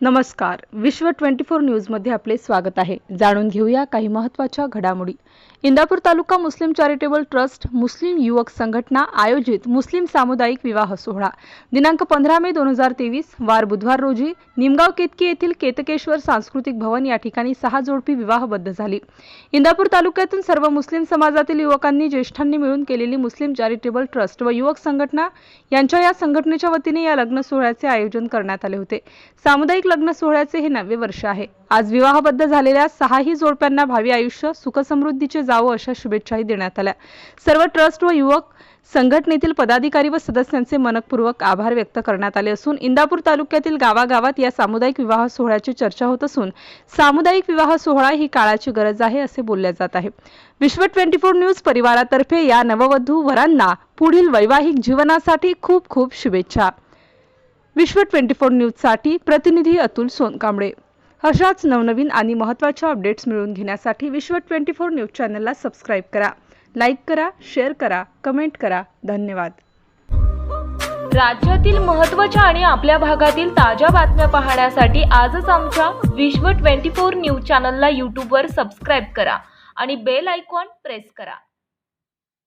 नमस्कार. विश्व 24 न्यूजमध्ये आपले स्वागत आहे. जाणून घेऊया काही महत्त्वाच्या घडामोडी. इंदापूर तालुका मुस्लिम चॅरिटेबल ट्रस्ट मुस्लिम युवक संघटना आयोजित मुस्लिम सामुदायिक विवाह सोहळा. दिनांक पंधरा मे दोन हजार तेवीस वार बुधवार रोजी निमगाव केतकी येथील केतकेश्वर सांस्कृतिक भवन या ठिकाणी सहा जोडपी विवाहबद्ध झाली. इंदापूर तालुक्यातून सर्व मुस्लिम समाजातील युवकांनी ज्येष्ठांनी मिळून केलेली मुस्लिम चॅरिटेबल ट्रस्ट व युवक संघटना यांच्या या संघटनेच्या वतीने या लग्न सोहळ्याचे आयोजन करण्यात आले होते. सामुदायिक लग्न सोहळ्याचे हे नववे वर्ष आहे. आज विवाहबद्ध झालेल्या सहाही जोडप्यांना भावी आयुष्य सुखसमृद्धीचे जावं अशा शुभेच्छाही देण्यात आल्या. सर्व ट्रस्ट व युवक संघटनेतील पदाधिकारी व सदस्यांचे मनपूर्वक आभार व्यक्त करण्यात आले असून इंदापूर तालुक्यातील गावागावात या सामुदायिक विवाह सोहळ्याची चर्चा होत असून सामुदायिक विवाह सोहळा ही काळाची गरज आहे असे बोलले जात आहे. विश्व ट्वेंटी फोर न्यूज परिवारातर्फे या नववधू वरांना पुढील वैवाहिक जीवनासाठी खूप खूप शुभेच्छा. विश्व ट्वेंटी फोर न्यूजसाठी प्रतिनिधी अतुल सोनकांबळे. अशाच नवनवीन आणि महत्त्वाच्या अपडेट्स मिळवून घेण्यासाठी विश्व ट्वेंटी फोर न्यूज चॅनलला सबस्क्राईब करा लाईक करा शेअर करा कमेंट करा. धन्यवाद. राज्यातील महत्त्वाच्या आणि आपल्या भागातील ताज्या बातम्या पाहण्यासाठी आजच आमच्या विश्व 24 न्यूज चॅनलला यूट्यूबवर सबस्क्राईब करा आणि बेल आयकॉन प्रेस करा.